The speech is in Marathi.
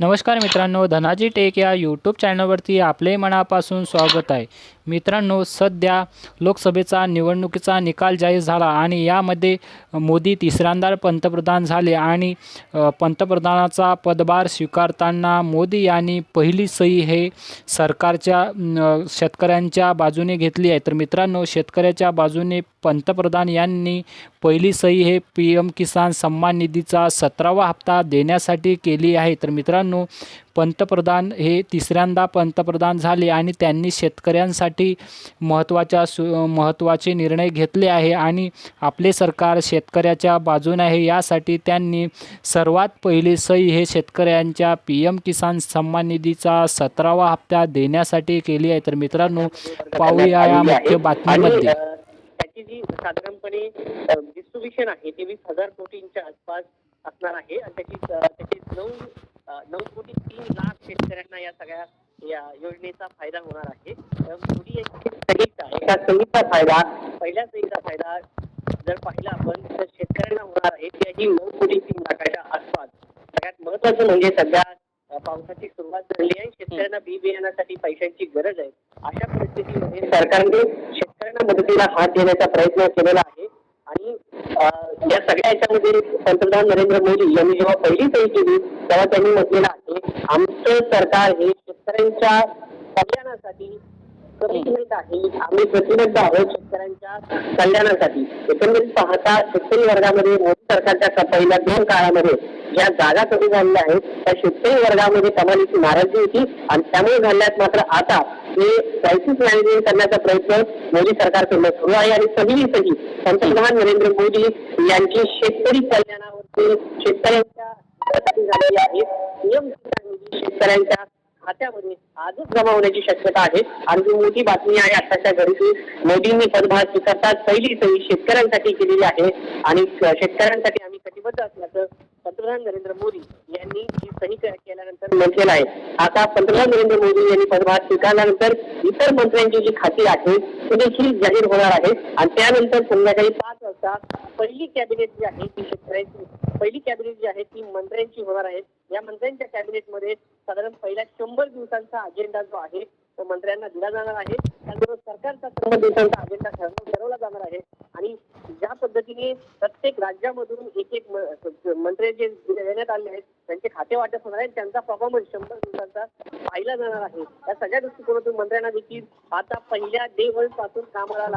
नमस्कार मित्रांनो धनाजी टेक या यूट्यूब चॅनलवरती आपले मनापासून स्वागत आहे. मित्रांनो सध्या लोकसभेचा निवडणुकीचा निकाल जाहीर झाला आणि यामध्ये मोदी तिसऱ्यांदा पंतप्रधान झाले आणि पंतप्रधानाचा पदभार स्वीकारताना मोदी यांनी पहिली सही हे सरकारच्या शेतकऱ्यांच्या बाजूने घेतली आहे. तर मित्रांनो शेतकऱ्याच्या बाजूने पंतप्रधान यांनी पहिली सही हे पी एम किसान सन्मान निधीचा सतरावा हप्ता देण्यासाठी केली आहे. तर मित्रांनो पंतप्रधान हे तिसऱ्यांदा पंतप्रधान झाले आणि त्यांनी शेतकऱ्यांसाठी महत्त्वाच्या सु महत्त्वाचे निर्णय घेतले आहे आणि आपले सरकार शेतकऱ्याच्या बाजूने आहे. यासाठी त्यांनी सर्वात पहिली सही हे शेतकऱ्यांच्या पी एम किसान सन्मान निधीचा सतरावा हप्ता देण्यासाठी केली आहे. तर मित्रांनो पाहूया या मुख्य बातमीमध्ये. त्याची जी साधारणपणे डिस्ट्रीब्युशन आहे ते वीस हजार कोटींच्या आसपास असणार आहे. आणि त्याची त्याची नऊ अ, नऊ कोटी तीन लाख शेतकऱ्यांना या सगळ्या या योजनेचा फायदा होणार आहे. थोडी एक संहिता एका संहिता फायदा पहिल्या सहीचा फायदा जर पाहिला आपण तर शेतकऱ्यांना होणार आहे. त्याची नऊ कोटी तीन लाखाच्या आसपास. सगळ्यात महत्वाचं म्हणजे सध्या पावसाची सुरुवात झाली आहे. शेतकऱ्यांना बी बियाण्यासाठी पैशांची गरज आहे. अशा परिस्थितीमध्ये सरकारने शेतकऱ्यांना मदतीला हात देण्याचा प्रयत्न केलेला आहे. आणि या सगळ्या याच्यामध्ये पंतप्रधान नरेंद्र मोदी यांनी जेव्हा पहिली सही केली तेव्हा त्यांनी म्हटलेलं आहे आमचं सरकार हे शेतकऱ्यांच्या कल्याणासाठी आहे. आम्ही प्रतिबद्ध आहोत शेतकऱ्यांच्या कल्याणासाठी. एकंदरीत पाहता शेतकरी वर्गामध्ये मोदी सरकारच्या पहिल्या दोन काळामध्ये ज्या जागा कमी झालेल्या आहेत त्या शेतकरी वर्गामध्ये कमालीची नाराजी होती आणि त्यामुळे झाल्यात मात्र आता हे क्रायसिस मॅनेजमेंट करण्याचा प्रयत्न मोदी सरकारकडून सुरू आहे आणि पहिली सही पंतप्रधान नरेंद्र मोदी यांची शेतकरी कल्याणावरती शेतकऱ्यांच्या झालेली आहे. शेतकऱ्यांच्या खात्यामध्ये आजच जमा होण्याची शक्यता आहे. आणि ही मोठी बातमी आहे आताच्या घरी मोदींनी पदभार स्वीकारतात पहिली सही शेतकऱ्यांसाठी केलेली आहे आणि शेतकऱ्यांसाठी आम्ही कटिबद्ध असल्याचं पंतप्रधान नरेंद्र मोदी यांनी ही सही केल्यानंतर म्हटलेलं आहे. आता पंतप्रधान नरेंद्र मोदी यांनी पदभार स्वीकारल्यानंतर इतर मंत्र्यांची जी खाती आहे ती देखील जाहीर होणार आहे. आणि त्यानंतर संध्याकाळी पाच वाजता पहिली कॅबिनेट जी आहे ती शेतकऱ्यांची पहिली कॅबिनेट जी आहे ती मंत्र्यांची होणार आहे. या मंत्र्यांच्या कॅबिनेटमध्ये साधारण पहिल्या शंभर दिवसांचा अजेंडा जो आहे तो मंत्र्यांना दिला जाणार आहे. त्याचबरोबर सरकारचा शंभर दिवसांचा अजेंडा ठरवला जाणार आहे. आणि ज्या पद्धतीने राज्यामधून एक एक मंत्री जे देण्यात आले आहेत त्यांचे खाते वाटप होणार आहे त्यांचा परफॉर्मन्स शंभर दिवसांचा पाहिला जाणार आहे. या सगळ्या दृष्टिकोनातून मंत्र्यांना देखील आता पहिल्या डे वनपासून कामाला लागला